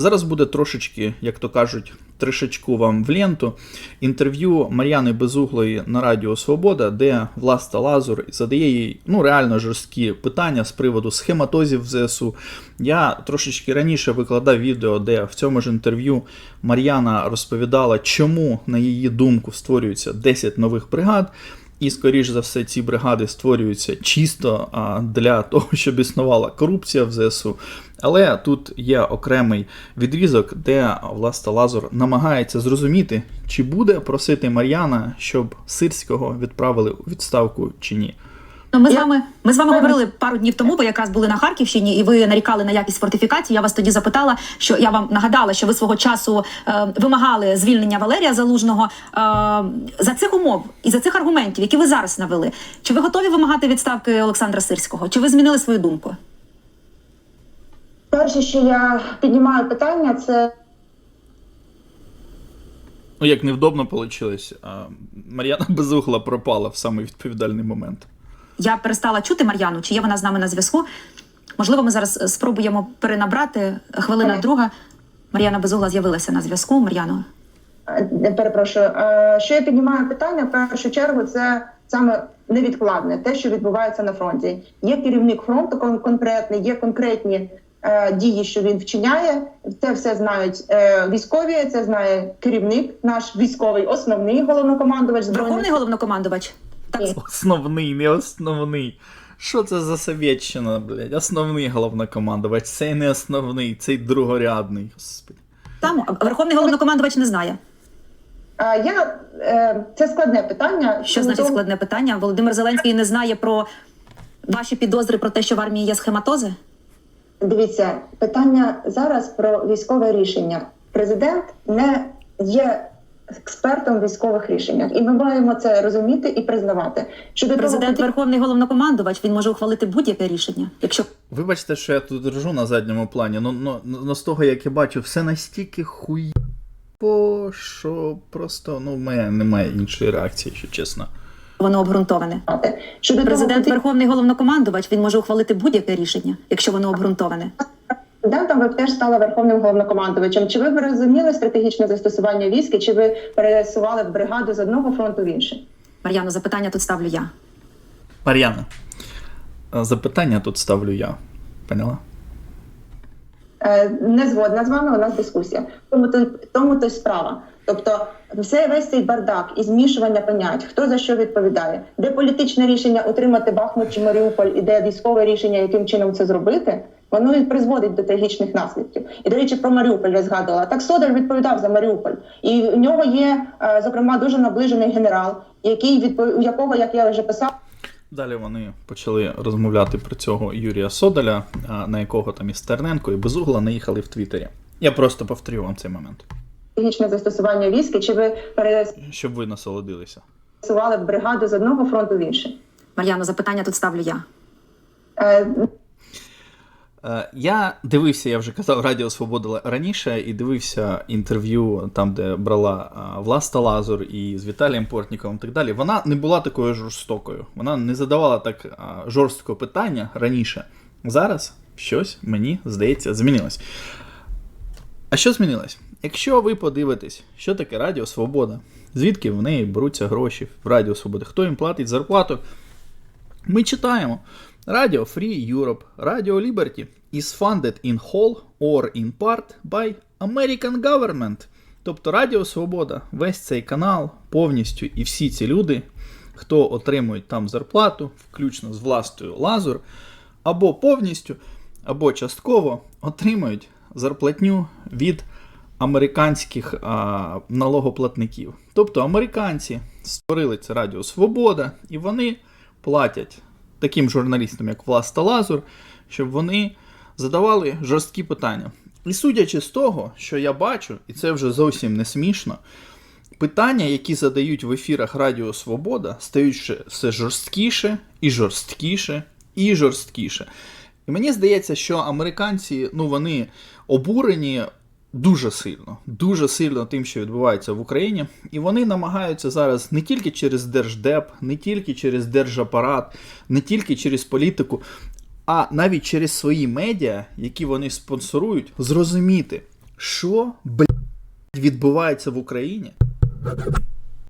Зараз буде трошечки, як то кажуть, трішечку вам в ленту інтерв'ю Мар'яни Безуглої на Радіо Свобода, де Власта Лазур задає їй ну, реально жорсткі питання з приводу схематозів в ЗСУ. Я трошечки раніше викладав відео, де в цьому ж інтерв'ю Мар'яна розповідала, чому, на її думку, створюється 10 нових бригад. І, скоріш за все, ці бригади створюються чисто для того, щоб існувала корупція в ЗСУ. Але тут є окремий відрізок, де власне Лазур намагається зрозуміти, чи буде просити Мар'яна, щоб Сирського відправили у відставку чи ні. Ну, ми з вами ми з вами говорили пару днів тому. Ви якраз були на Харківщині, і ви нарікали на якість фортифікацій. Я вас тоді запитала, що я вам нагадала, що ви свого часу е, вимагали звільнення Валерія Залужного е, за цих умов і за цих аргументів, які ви зараз навели. Чи ви готові вимагати відставки Олександра Сирського? Чи ви змінили свою думку? Перше, що я піднімаю питання, це Ну, як невдобно вийшло, Мар'яна Безугла пропала в самий відповідальний момент. Я перестала чути Мар'яну. Чи є вона з нами на зв'язку? Можливо, ми зараз е, спробуємо перенабрати хвилина друга. Мар'яна Безугла з'явилася на зв'язку. Мар'яно, е, перепрошую, е, що я піднімаю питання в першу чергу, це саме невідкладне, те, що відбувається на фронті. Є керівник фронту кон- конкретний, є конкретні е, дії, що він вчиняє. Це все знають е, військові. Це знає керівник, наш військовий, основний головнокомандувач збройних Верховний головнокомандувач. Так, Основний, не основний. Що це за совєтщина, блядь? Основний головнокомандувач. Цей не основний, цей другорядний. Господи. Там Верховний головнокомандувач не знає. Е, Я е, це складне питання. Що значить тому- складне питання? Володимир Зеленський не знає про ваші підозри про те, що в армії є схематози? Дивіться, питання зараз про військове рішення. Президент не є експертом в військових рішеннях, і ми маємо це розуміти і признавати. Щодо Президент того, Верховний головнокомандувач він може ухвалити будь-яке рішення, якщо Вибачте, що я тут держу на задньому плані, ну, ну, ну з того, як я бачу, все настільки хуйово, що просто ну, в мене немає іншої реакції, якщо чесно. воно обґрунтоване. щодо Президент того, Верховний головнокомандувач він може ухвалити будь-яке рішення, якщо воно обґрунтоване. Президентом ви б теж стали верховним головнокомандувачем. Чи ви б розуміли стратегічне застосування військ, і чи ви пересували б бригаду з одного фронту в інший? Мар'яно, запитання тут ставлю я. Мар'яна, запитання тут ставлю я. Поняла? Е, Не згодна з вами, у нас дискусія. Тому то, тому то й справа. Тобто, все весь цей бардак і змішування понять, хто за що відповідає, де політичне рішення утримати Бахмут чи Маріуполь, і де військове рішення, яким чином це зробити, воно і призводить до трагічних наслідків. І до речі, про Маріуполь я згадувала. Так Содор відповідав за Маріуполь, і в нього є е, зокрема дуже наближений генерал, який відпов... якого, як я вже писав. Далі вони почали розмовляти про цього Юрія Содаля, на якого там і Стерненко, і Безугла наїхали в Твіттері. Я просто повторю вам цей момент, Стратегічне застосування військ, чи ви щоб ви насолодилися. пересували б бригаду з одного фронту в інший? Мар'яно, запитання тут ставлю я. Е, Е, Я дивився, я вже казав Радіо Свобода раніше, і дивився інтерв'ю там, де брала Власта Лазур і з Віталієм Портніковим і так далі. Вона не була такою жорстокою. Вона не задавала так а, жорсткого питання раніше. Зараз щось, мені здається, змінилось. А що змінилось? Якщо ви подивитесь, що таке Радіо Свобода, звідки в неї беруться гроші в Радіо Свобода, хто їм платить зарплату, ми читаємо. Radio Free Europe, Radio Liberty is funded in whole or in part by American government. Тобто Радіо Свобода, весь цей канал повністю і всі ці люди, хто отримують там зарплату, включно з властою Лазур, або повністю, або частково отримують зарплатню від американських а, налогоплатників. Тобто американці створили це Радіо Свобода, і вони платять таким журналістам, як Власта Лазур, щоб вони задавали жорсткі питання. І судячи з того, що я бачу, і це вже зовсім не смішно, питання, які задають в ефірах Радіо Свобода, стають все жорсткіше і жорсткіше і жорсткіше. І мені здається, що американці, ну вони обурені дуже сильно, дуже сильно тим, що відбувається в Україні, і вони намагаються зараз не тільки через держдеп, не тільки через держапарат, не тільки через політику, а навіть через свої медіа, які вони спонсорують, зрозуміти, Що, блядь, відбувається в Україні?